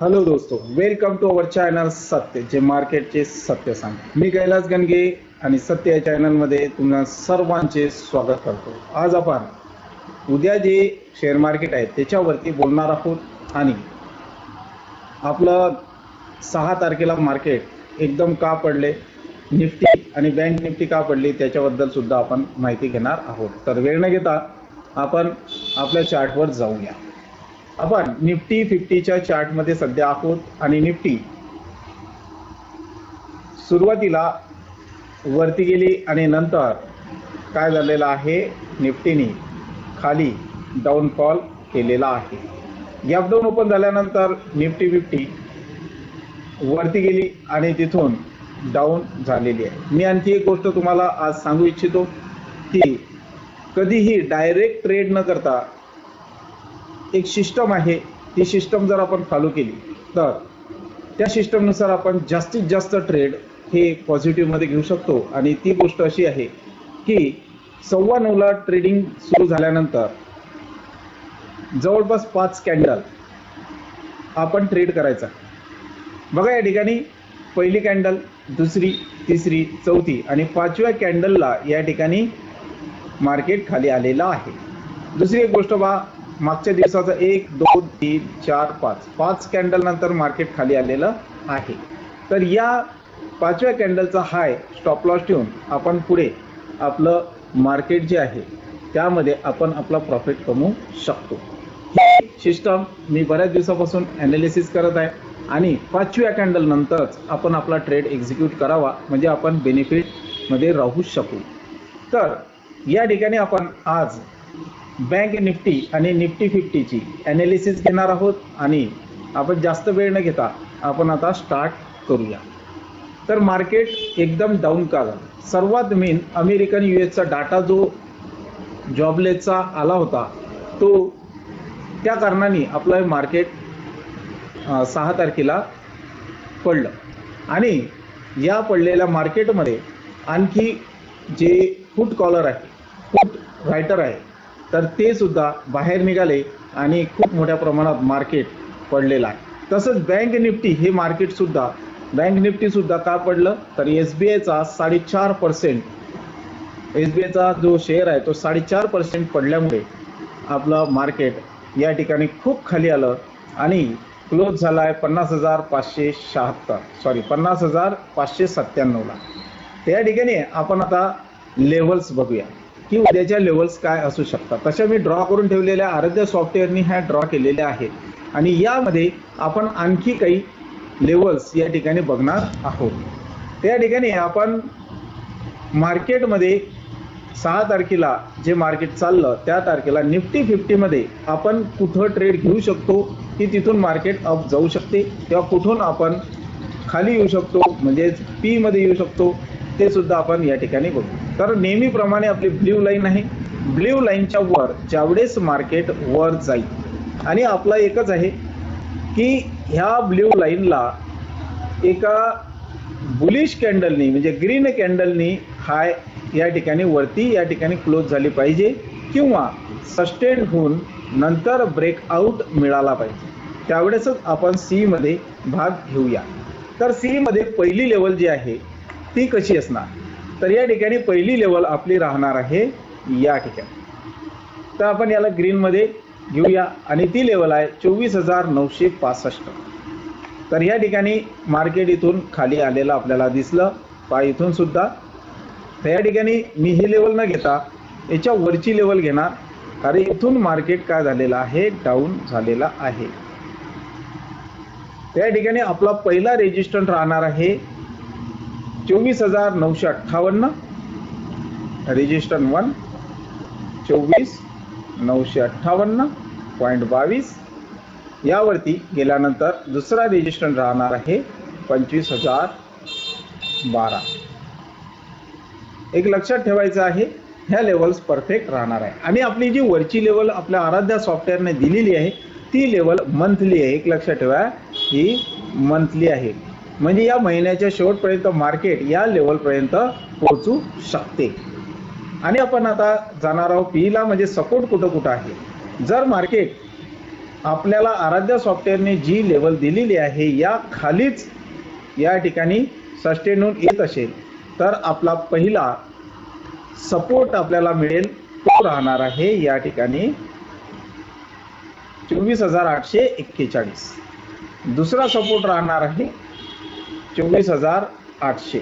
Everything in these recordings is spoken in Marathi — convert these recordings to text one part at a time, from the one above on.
हॅलो दोस्तो वेलकम टू अवर चॅनल सत्य जे मार्केटचे सत्य सांग. मी कैलास गणगे आणि सत्य या चॅनलमध्ये तुम्हाला सर्वांचे स्वागत करतो. आज आपण उद्या जे शेअर मार्केट आहे त्याच्यावरती बोलणार आहोत आणि आपलं सहा तारखेला मार्केट एकदम का पडले निफ्टी आणि बँक निफ्टी का पडली त्याच्याबद्दल सुद्धा आपण माहिती घेणार आहोत. तर वेळ न घेता आपण आपल्या चार्टवर जाऊया. आपण निफ्टी फिफ्टीच्या चार्टमध्ये सध्या आहोत आणि निफ्टी सुरुवातीला वरती गेली आणि नंतर काय झालेलं आहे? निफ्टीने खाली डाऊनफॉल केलेला आहे. गॅप डाऊन ओपन झाल्यानंतर निफ्टी फिफ्टी वरती गेली आणि तिथून डाऊन झालेली आहे. मी आणखी एक गोष्ट तुम्हाला आज सांगू इच्छितो की कधीही डायरेक्ट ट्रेड न करता एक सिस्टम आहे. ती सिस्टम जर आपण फॉलो केली तर त्या सिस्टमनुसार आपण जास्तीत जास्त ट्रेड हे पॉझिटिव्हमध्ये घेऊ शकतो. आणि ती गोष्ट अशी आहे की सव्वा नऊला ट्रेडिंग सुरू झाल्यानंतर जवळपास पाच कॅन्डल आपण ट्रेड करायचा. बघा या ठिकाणी पहिली कॅन्डल दुसरी तिसरी चौथी आणि पाचव्या कॅन्डलला या ठिकाणी मार्केट खाली आलेलं आहे. दुसरी एक गोष्ट बा मागच्या दिवसाचा एक दोन तीन चार पाच. पाच कॅन्डल नंतर मार्केट खाली आलेलं आहे. तर या पाचव्या कॅन्डलचा हाय स्टॉप लॉस ठेवून आपण पुढे आपलं मार्केट जे आहे त्यामध्ये आपण आपला प्रॉफिट कमवू शकतो. ही सिस्टम मी बऱ्याच दिवसापासून ॲनालिसिस करत आहे आणि पाचव्या कॅन्डल नंतरच आपण आपला ट्रेड एक्झिक्यूट करावा म्हणजे आपण बेनिफिटमध्ये राहू शकू. तर या ठिकाणी आपण आज बँक निफ्टी आणि निफ्टी फिफ्टीची ॲनालिसिस घेणार आहोत आणि आपण जास्त वेळ न घेता आपण आता स्टार्ट करूया. तर मार्केट एकदम डाऊन का झालं? सर्वात मेन अमेरिकन यू एसचा डाटा जो जॉबलेसचा आला होता तो त्या कारणाने आपलं हे मार्केट सहा तारखेला पडलं. आणि या पडलेल्या मार्केटमध्ये आणखी जे फूट कॉलर आहे फूट रायटर आहे तर ते सुद्धा बाहेर निघाले आणि खूप मोठ्या प्रमाणात मार्केट पडलेलं आहे. तसंच बँक निफ्टी हे मार्केटसुद्धा बँक निफ्टीसुद्धा का पडलं? तर एस बी आयचा साडेचार पर्सेंट एस बी आयचा जो शेअर आहे तो साडेचार पर्सेंट पडल्यामुळे आपलं मार्केट या ठिकाणी खूप खाली आलं आणि क्लोज झाला आहे पन्नास हजार पाचशे शहात्तर सॉरी पन्नास हजार पाचशे सत्त्याण्णवला. त्या ठिकाणी आपण आता लेवल्स बघूया. की उद्याच्या लेवल्स काय असू शकतात. तशा मी ड्रॉ करून ठेवलेल्या आराध्य सॉफ्टवेअरनी ह्या ड्रॉ केलेल्या आहेत. आणि यामध्ये आपण आणखी काही लेवल्स या ठिकाणी बघणार आहोत. त्या ठिकाणी आपण मार्केटमध्ये सहा तारखेला जे मार्केट चाललं त्या तारखेला निफ्टी फिफ्टीमध्ये आपण कुठं ट्रेड घेऊ शकतो की तिथून मार्केट अप जाऊ शकते किंवा कुठून आपण खाली येऊ शकतो म्हणजेच पीमध्ये येऊ शकतो ते सुद्धा आपण या ठिकाणी बघू. तर नेहमीप्रमाणे आपली ब्ल्यू लाईन आहे. ब्ल्यू लाईनच्या वर ज्यावेळेस मार्केट वर जाईल. आणि आपला एकच आहे की ह्या ब्ल्यू लाईनला एका बुलिश कॅन्डलनी म्हणजे ग्रीन कॅन्डलनी हाय या ठिकाणी वरती या ठिकाणी क्लोज झाली पाहिजे किंवा सस्टेन होऊन नंतर ब्रेकआउट मिळाला पाहिजे. त्यावेळेसच आपण सीमध्ये भाग घेऊया. तर सीमध्ये पहिली लेवल जी आहे ती कशी असणार? तर या ठिकाणी पहिली लेवल आपली राहणार आहे या ठिकाणी. तर आपण याला ग्रीनमध्ये घेऊया आणि ती लेवल आहे चोवीस हजार नऊशे पासष्ट. तर या ठिकाणी मार्केट इथून खाली आलेलं आपल्याला दिसलं. पा इथून सुद्धा. तर या ठिकाणी मी ही लेवल न घेता याच्या वरची लेवल घेणार. कारण इथून मार्केट काय झालेलं आहे? डाऊन झालेला आहे. त्या ठिकाणी आपला पहिला रेजिस्टंट राहणार आहे चोवीस हजार नऊशे अठ्ठावन्न. रजिस्टर वन चोवीस नऊशे अठ्ठावन्न पॉईंट बावीस. यावरती गेल्यानंतर दुसरा रेजिस्टंट राहणार आहे पंचवीस हजार बारा. एक लक्षात ठेवायचं आहे ह्या लेवल्स परफेक्ट राहणार आहे. आणि आपली जी वरची लेवल आपल्या आराध्या सॉफ्टवेअरने दिलेली आहे ती लेवल मंथली आहे. एक लक्षात ठेवा ही मंथली आहे. म्हणजे या महिन्याच्या शेवटपर्यंत मार्केट या लेवलपर्यंत पोहोचू शकते. आणि आपण आता जाणार आहोत पीला म्हणजे सपोर्ट कुठं कुठं आहे? जर मार्केट आपल्याला आराध्य सॉफ्टवेअरने जी लेवल दिलेली आहे या खालीच या ठिकाणी सस्टेन होऊन येत असेल तर आपला पहिला सपोर्ट आपल्याला मिळेल तो राहणार आहे या ठिकाणी चोवीस हजार आठशे एक्केचाळीस. दुसरा सपोर्ट राहणार आहे चोवीस हजार आठशे.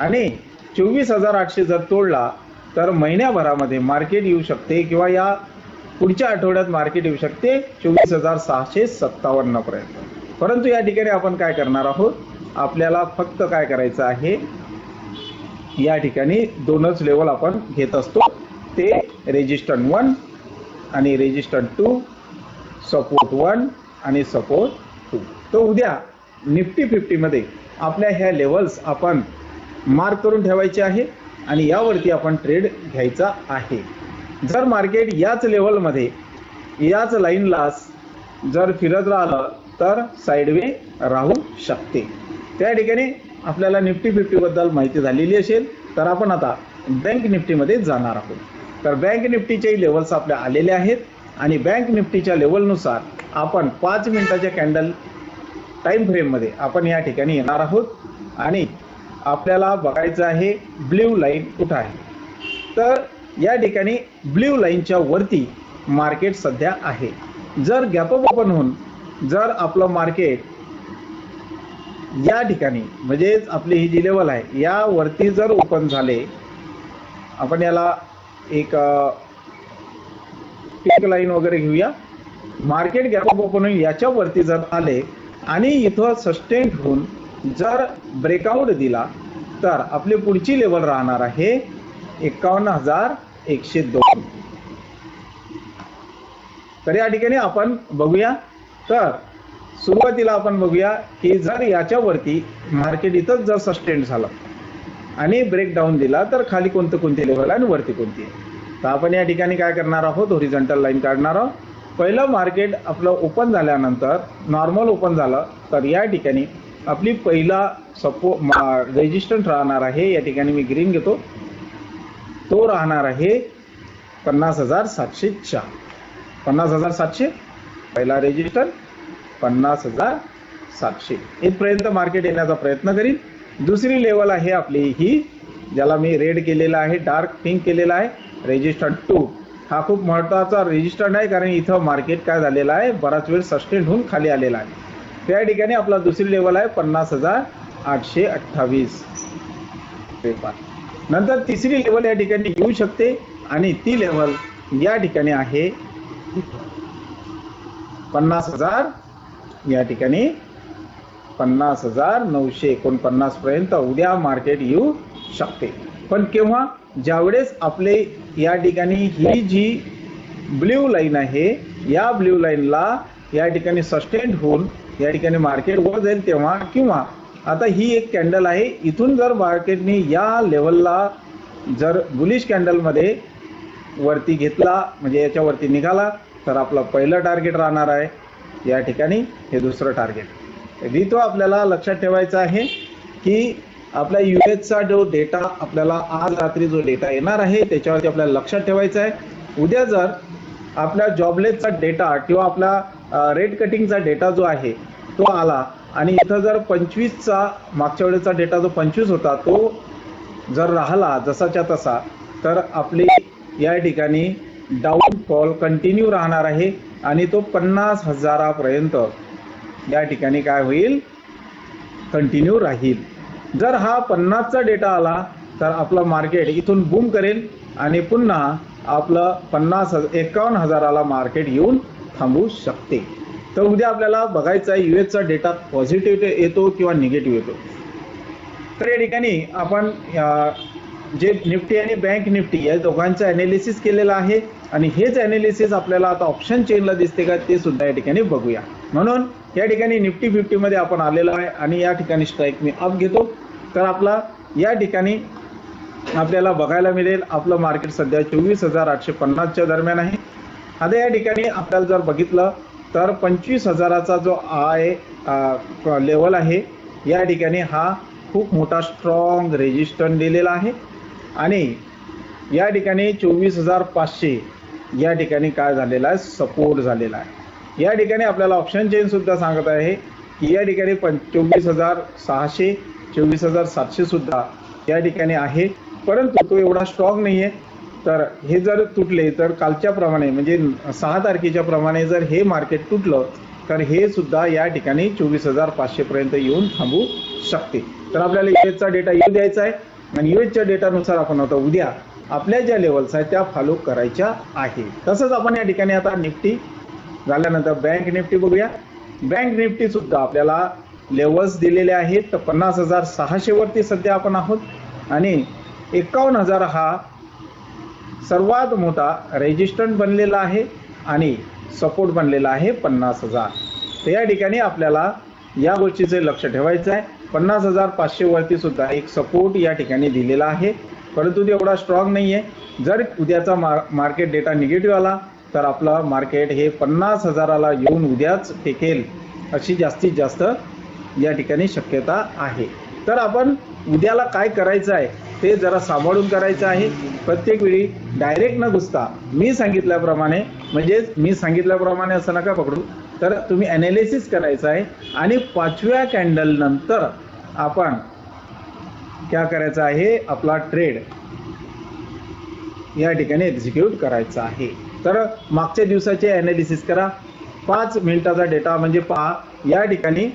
आणि चोवीस हजार आठशे जर तोडला तर महिन्याभरामध्ये मार्केट येऊ शकते किंवा या पुढच्या आठवड्यात मार्केट येऊ शकते चोवीस हजार सहाशे सत्तावन्न पर्यंत परंतु या ठिकाणी आपण काय करणार आहोत? आपल्याला फक्त काय करायचं आहे? या ठिकाणी दोनच लेवल आपण घेत असतो. ते रेजिस्टंट वन आणि रेजिस्टंट टू सपोर्ट वन आणि सपोर्ट टू तर उद्या निफ्टी फिफ्टीमध्ये आपल्या ह्या लेवल्स आपण मार्क करून ठेवायचे आहे आणि यावरती आपण ट्रेड घ्यायचा आहे. जर मार्केट याच लेवलमध्ये याच लाईनला जर फिरत राहिलं तर साईडवे राहू शकते. त्या ठिकाणी आपल्याला निफ्टी फिफ्टीबद्दल माहिती झालेली असेल तर आपण आता बँक निफ्टीमध्ये जाणार आहोत. तर बँक निफ्टीचेही लेवल्स आपल्या आलेले आहेत आणि बँक निफ्टीच्या लेवलनुसार आपण पाच मिनिटाच्या कॅन्डल टाईम फ्रेममध्ये आपण या ठिकाणी येणार आहोत. आणि आपल्याला बघायचं आहे ब्ल्यू लाईन कुठं आहे? तर या ठिकाणी ब्ल्यू लाईनच्या वरती मार्केट सध्या आहे. जर गॅपअप ओपन होऊन जर आपलं मार्केट या ठिकाणी म्हणजेच आपली ही जी लेवल आहे यावरती जर ओपन झाले आपण याला एक पिंक लाईन वगैरे घेऊया. मार्केट गॅपअप ओपन होऊन याच्यावरती जर आले आणि इथं सस्टेंट होऊन जर ब्रेकआउट दिला तर आपली पुढची लेवल राहणार आहे एकावन्न हजार एकशे दोन. तर या ठिकाणी आपण बघूया. तर सुरुवातीला आपण बघूया की जर याच्यावरती मार्केट इथंच जर सस्टेंट झालं आणि ब्रेकडाऊन दिला तर खाली कोणतं कोणती लेवल आहे आणि वरती कोणती आहे? तर आपण या ठिकाणी काय करणार आहोत? होरिझॉन्टल लाईन काढणार आहोत. पहिलं मार्केट आपलं ओपन झाल्यानंतर नॉर्मल ओपन झालं तर या ठिकाणी आपली पहिला सपो रेजिस्टंट राहणार आहे या ठिकाणी मी ग्रीन घेतो. तो राहणार आहे पन्नास हजार सातशे चार. पन्नास हजार सातशे पहिला रेजिस्टर पन्नास हजार सातशे. इथपर्यंत मार्केट येण्याचा प्रयत्न करीन. दुसरी लेवल आहे आपली ही ज्याला मी रेड केलेला आहे डार्क पिंक केलेला आहे रेजिस्टर टू हा खूप महत्त्वाचा रेजिस्टंट आहे कारण इथं मार्केट काय झालेलं आहे बराच वेळ सस्टेंट होऊन खाली आलेला आहे. त्या ठिकाणी आपला दुसरी लेवल आहे पन्नास हजार आठशे अठ्ठावीस पेपर. नंतर तिसरी लेवल या ठिकाणी येऊ शकते आणि ती लेवल या ठिकाणी आहे. पन्नास हजार या ठिकाणी पन्नास हजार नऊशे एकोणपन्नास पर्यंत उद्या मार्केट येऊ शकते. पण केव्हा? ज्यावेळेस आपले या ठिकाणी ही जी ब्ल्यू लाईन आहे या ब्ल्यू लाईनला या ठिकाणी सस्टेंड होऊन या ठिकाणी मार्केट वर जाईल तेव्हा किंवा आता ही एक कॅन्डल आहे इथून जर मार्केटने या लेवलला जर बुलिश कॅन्डलमध्ये वरती घेतला म्हणजे याच्यावरती निघाला तर आपलं पहिलं टार्गेट राहणार आहे. या ठिकाणी हे दुसरं टार्गेट तो आपल्याला लक्षात ठेवायचं आहे की आपल्या यू एसचा जो डेटा आपल्याला आज रात्री जो डेटा येणार आहे त्याच्यावरती आपल्याला लक्षात ठेवायचं आहे. उद्या जर आपल्या जॉबलेसचा डेटा किंवा आपला रेट कटिंगचा डेटा जो आहे तो आला आणि इथं जर पंचवीसचा मागच्या वेळेचा डेटा जो पंचवीस होता तो जर राहिला जसाच्या तसा तर आपली या ठिकाणी डाऊनफॉल कंटिन्यू राहणार आहे आणि तो पन्नास हजारापर्यंत या ठिकाणी काय होईल? कंटिन्यू राहील. जर हा पन्नासचा डेटा आला तर आपलं मार्केट इथून बूम करेल आणि पुन्हा आपलं पन्नास हजार एकावन्न हजाराला मार्केट येऊन थांबू शकते. तर उद्या आपल्याला बघायचं आहे युएसचा डेटा पॉझिटिव्ह येतो किंवा निगेटिव्ह येतो. तर या ठिकाणी आपण जे निफ्टी आणि बँक निफ्टी या दोघांचं ॲनालिसिस केलेलं आहे आणि हेच ॲनालिसिस आपल्याला आता ऑप्शन चेनला दिसते का ते सुद्धा या ठिकाणी बघूया. म्हणून या ठिकाणी निफ्टी फिफ्टीमध्ये आपण आलेलो आहे आणि या ठिकाणी स्ट्राईक मी अप घेतो. तर आपला या ठिकाणी आपल्याला बघायला मिळेल आपलं मार्केट सध्या चोवीस हजार आठशे पन्नासच्या दरम्यान आहे. आता या ठिकाणी आपल्याला जर बघितलं तर पंचवीस हजाराचा जो आहे लेवल आहे या ठिकाणी हा खूप मोठा स्ट्रॉंग रेजिस्टन दिलेला आहे. आणि या ठिकाणी चोवीस हजार पाचशे या ठिकाणी काय झालेला आहे? सपोर्ट झालेला आहे. या ठिकाणी आपल्याला ऑप्शन चेंजसुद्धा सांगत आहे की या ठिकाणी पं चोवीस हजार सहाशे चोवीस हजार सातशे सुद्धा या ठिकाणी आहे. परंतु तो एवढा स्ट्रॉंग नाही आहे तर हे जर तुटले तर कालच्या प्रमाणे म्हणजे सहा तारखेच्या प्रमाणे जर हे मार्केट तुटलं तर हे सुद्धा या ठिकाणी चोवीस हजार पाचशेपर्यंत येऊन थांबू शकते. तर आपल्याला युएसचा डेटा येऊ द्यायचा आहे. आणि युएसच्या डेटानुसार आपण आता उद्या आपल्या ज्या लेवल्स आहेत त्या फॉलो करायच्या आहे. तसंच आपण या ठिकाणी आता निफ्टी झाल्यानंतर बँक निफ्टी बघूया. बँक निफ्टी सुद्धा आपल्याला लेवल्स दिलेले आहेत तर पन्नास हजार सहाशेवरती सध्या आपण आहोत. आणि एकावन्न हजार हा सर्वात मोठा रेजिस्टंट बनलेला आहे आणि सपोर्ट बनलेला आहे पन्नास हजार. तर या ठिकाणी आपल्याला या गोष्टीचे लक्ष ठेवायचं आहे. पन्नास हजार पाचशेवरती सुद्धा एक सपोर्ट या ठिकाणी दिलेला आहे. परंतु ते एवढा स्ट्रॉंग नाही आहे जर उद्याचा मार मार्केट डेटा निगेटिव्ह आला तर आपलं मार्केट हे पन्नास हजाराला येऊन उद्याच टेकेल अशी जास्तीत जास्त या ठिकाणी शक्यता आहे. तर आपण उद्याला काय करायचं आहे ते जरा सांभाळून करायचं आहे. प्रत्येक वेळी डायरेक्ट न घुसता मी सांगितल्याप्रमाणे म्हणजेच मी सांगितल्याप्रमाणे असं नका पकडू. तर तुम्ही ॲनालिसिस करायचं आहे आणि पाचव्या कॅन्डल नंतर आपण क्या करायचं आहे आपला ट्रेड या ठिकाणी एक्झिक्यूट करायचा आहे. तर मागच्या दिवसाचे ॲनालिसिस करा. पाच मिनिटाचा डेटा म्हणजे पहा या ठिकाणी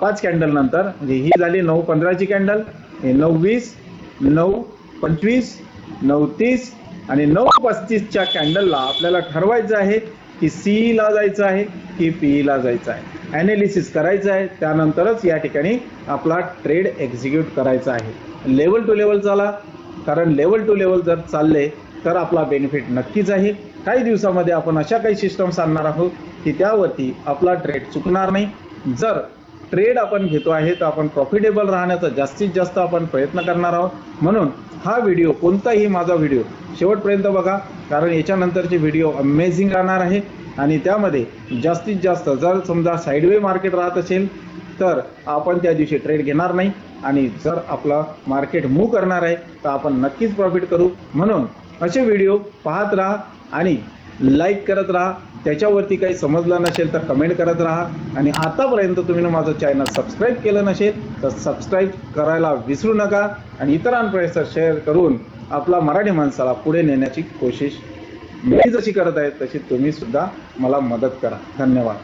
पाच कॅन्डल नंतर म्हणजे ही झाली नऊ पंधराची कॅन्डल हे नऊ वीस नऊ पंचवीस नऊ तीस आणि नऊ पस्तीसच्या कॅन्डलला आपल्याला ठरवायचं आहे की सी जायचं आहे की पी जायचं आहे. ॲनालिसिस करायचं आहे त्यानंतरच या ठिकाणी आपला ट्रेड एक्झिक्यूट करायचा आहे. लेवल टू लेवल चाला कारण लेवल टू लेवल जर चालले तर आपला बेनिफिट नक्कीच आहे. काही दिवसामध्ये आपण अशा काही सिस्टम्स आणणार आहोत की त्यावरती आपला ट्रेड चुकणार नाही. जर ट्रेड आपण घेतो आहे तर आपण प्रॉफिटेबल राहण्याचा जास्तीत जास्त आपण प्रयत्न करणार आहोत. म्हणून हा व्हिडिओ कोणताही माझा व्हिडिओ शेवटपर्यंत बघा कारण याच्यानंतरचे व्हिडिओ अमेझिंग राहणार आहे. आणि त्यामध्ये जास्तीत जास्त जर समजा साईडवे मार्केट राहत असेल तर आपण त्या दिवशी ट्रेड घेणार नाही. आणि जर आपला मार्केट मूव्ह करणार आहे तर आपण नक्कीच प्रॉफिट करू. म्हणून असे व्हिडिओ पाहत राहा. आणि लाईक करत राहा. त्याच्यावरती काही समजलं नसेल तर कमेंट करत राहा. आणि आतापर्यंत तुम्ही माझं चॅनल सबस्क्राईब केलं नसेल तर सबस्क्राईब करायला विसरू नका. आणि इतरांपर्यंत शेअर करून आपला मराठी माणसाला पुढे नेण्याची कोशिश मी जशी करत आहे तशी तुम्ही सुद्धा मला मदत करा. धन्यवाद.